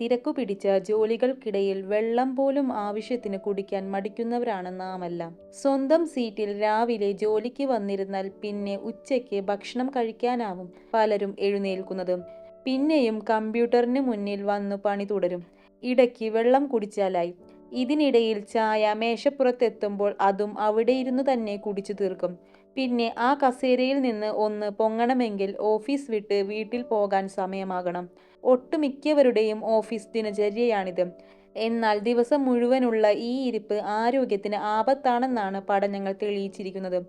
തിരക്കു പിടിച്ച ജോലികൾക്കിടയിൽ വെള്ളം പോലും ആവശ്യത്തിന് കുടിക്കാൻ മടിക്കുന്നവരാണ് നാമെല്ലാം. സ്വന്തം സീറ്റിൽ രാവിലെ ജോലിക്ക് വന്നിരുന്നാൽ പിന്നെ ഉച്ചയ്ക്ക് ഭക്ഷണം കഴിക്കാനാവും പലരും എഴുന്നേൽക്കുന്നത്. പിന്നെയും കമ്പ്യൂട്ടറിന് മുന്നിൽ വന്നു പണി തുടരും. ഇടയ്ക്ക് വെള്ളം കുടിച്ചാലായി. ഇതിനിടയിൽ ചായ മേശപ്പുറത്തെത്തുമ്പോൾ അതും അവിടെ ഇരുന്ന് തന്നെ കുടിച്ചു തീർക്കും. പിന്നെ ആ കസേരയിൽ നിന്ന് ഒന്ന് പൊങ്ങണമെങ്കിൽ ഓഫീസ് വിട്ട് വീട്ടിൽ പോകാൻ സമയമാകണം. ഒട്ടുമിക്കവരുടെയും ഓഫീസ് ദിനചര്യയാണിത്. എന്നാൽ ദിവസം മുഴുവനുള്ള ഈ ഇരിപ്പ് ആരോഗ്യത്തിന് ആപത്താണെന്നാണ് പഠനങ്ങൾ തെളിയിച്ചിരിക്കുന്നത്.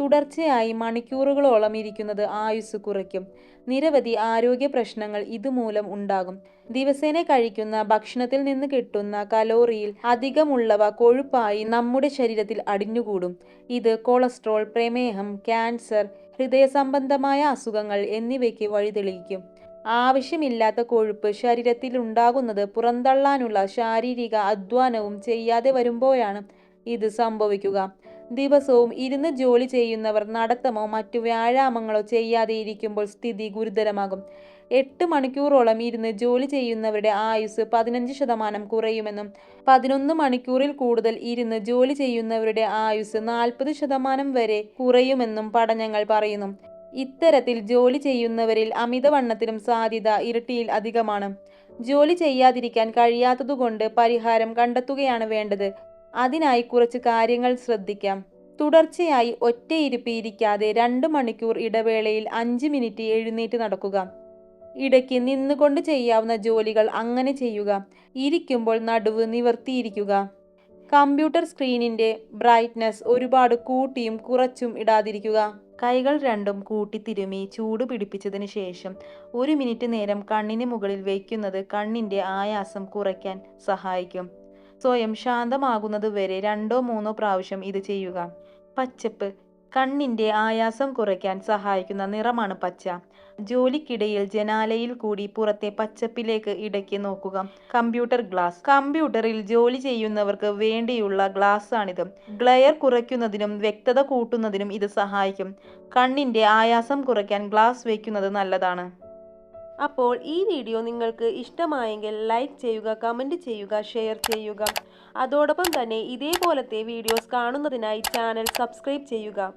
തുടർച്ചയായി മണിക്കൂറുകളോളം ഇരിക്കുന്നത് ആയുസ് കുറയ്ക്കും. നിരവധി ആരോഗ്യ പ്രശ്നങ്ങൾ ഇതുമൂലം ഉണ്ടാകും. ദിവസേന കഴിക്കുന്ന ഭക്ഷണത്തിൽ നിന്ന് കിട്ടുന്ന കലോറിയിൽ അധികമുള്ളവ കൊഴുപ്പായി നമ്മുടെ ശരീരത്തിൽ അടിഞ്ഞുകൂടും. ഇത് കൊളസ്ട്രോൾ പ്രമേഹം ക്യാൻസർ ഹൃദയ സംബന്ധമായ അസുഖങ്ങൾ എന്നിവയ്ക്ക് വഴിതെളിയിക്കും. ആവശ്യമില്ലാത്ത കൊഴുപ്പ് ശരീരത്തിൽ ഉണ്ടാകുന്നത് പുറന്തള്ളാനുള്ള ശാരീരിക അധ്വാനവും ചെയ്യാതെ വരുമ്പോഴാണ് ഇത് സംഭവിക്കുക. ദിവസവും ഇരുന്ന് ജോലി ചെയ്യുന്നവർ നടത്തമോ മറ്റു വ്യായാമങ്ങളോ ചെയ്യാതെ ഇരിക്കുമ്പോൾ സ്ഥിതി ഗുരുതരമാകും. എട്ട് മണിക്കൂറോളം ഇരുന്ന് ജോലി ചെയ്യുന്നവരുടെ ആയുസ് പതിനഞ്ച് ശതമാനം കുറയുമെന്നും പതിനൊന്ന് മണിക്കൂറിൽ കൂടുതൽ ഇരുന്ന് ജോലി ചെയ്യുന്നവരുടെ ആയുസ് നാൽപ്പത് ശതമാനം വരെ കുറയുമെന്നും പഠനങ്ങൾ പറയുന്നു. ഇത്തരത്തിൽ ജോലി ചെയ്യുന്നവരിൽ അമിതവണ്ണത്തിനും സാധ്യത ഇരട്ടിയിൽ അധികമാണ്. ജോലി ചെയ്യാതിരിക്കാൻ കഴിയാത്തതുകൊണ്ട് പരിഹാരം കണ്ടെത്തുകയാണ് വേണ്ടത്. അതിനായി കുറച്ച് കാര്യങ്ങൾ ശ്രദ്ധിക്കാം. തുടർച്ചയായി ഒറ്റയിരുപ്പിയിരിക്കാതെ രണ്ട് മണിക്കൂർ ഇടവേളയിൽ അഞ്ച് മിനിറ്റ് എഴുന്നേറ്റ് നടക്കുക. ഇടയ്ക്ക് നിന്നുകൊണ്ട് ചെയ്യാവുന്ന ജോലികൾ അങ്ങനെ ചെയ്യുക. ഇരിക്കുമ്പോൾ നടുവ് നിവർത്തിയിരിക്കുക. കമ്പ്യൂട്ടർ സ്ക്രീനിന്റെ ബ്രൈറ്റ്നസ് ഒരുപാട് കൂട്ടിയും കുറച്ചും ഇടാതിരിക്കുക. കൈകൾ രണ്ടും കൂട്ടി തിരുമി ചൂട് പിടിപ്പിച്ചതിന് ശേഷം ഒരു മിനിറ്റ് നേരം കണ്ണിന് മുകളിൽ വയ്ക്കുന്നത് കണ്ണിന്റെ ആയാസം കുറയ്ക്കാൻ സഹായിക്കും. സ്വയം ശാന്തമാകുന്നത് വരെ രണ്ടോ മൂന്നോ പ്രാവശ്യം ഇത് ചെയ്യുക. പച്ചപ്പ് കണ്ണിന്റെ ആയാസം കുറയ്ക്കാൻ സഹായിക്കുന്ന നിറമാണ് പച്ച. ജോലിക്കിടയിൽ ജനാലയിൽ കൂടി പുറത്തെ പച്ചപ്പിലേക്ക് ഇടയ്ക്ക് നോക്കുക. Computer glass. കമ്പ്യൂട്ടറിൽ ജോലി ചെയ്യുന്നവർക്ക് വേണ്ടിയുള്ള ഗ്ലാസ് ആണിത് ഗ്ലെയർ കുറയ്ക്കുന്നതിനും വ്യക്തത കൂട്ടുന്നതിനും ഇത് സഹായിക്കും. കണ്ണിന്റെ ആയാസം കുറയ്ക്കാൻ ഗ്ലാസ് വയ്ക്കുന്നത് നല്ലതാണ്. അപ്പോൾ ഈ വീഡിയോ നിങ്ങൾക്ക് ഇഷ്ടമായെങ്കിൽ ലൈക്ക് ചെയ്യുക കമന്റ് ചെയ്യുക ഷെയർ ചെയ്യുക. അതോടൊപ്പം തന്നെ ഇതേപോലത്തെ വീഡിയോസ് കാണുന്നതിനായി ചാനൽ സബ്സ്ക്രൈബ് ചെയ്യുക.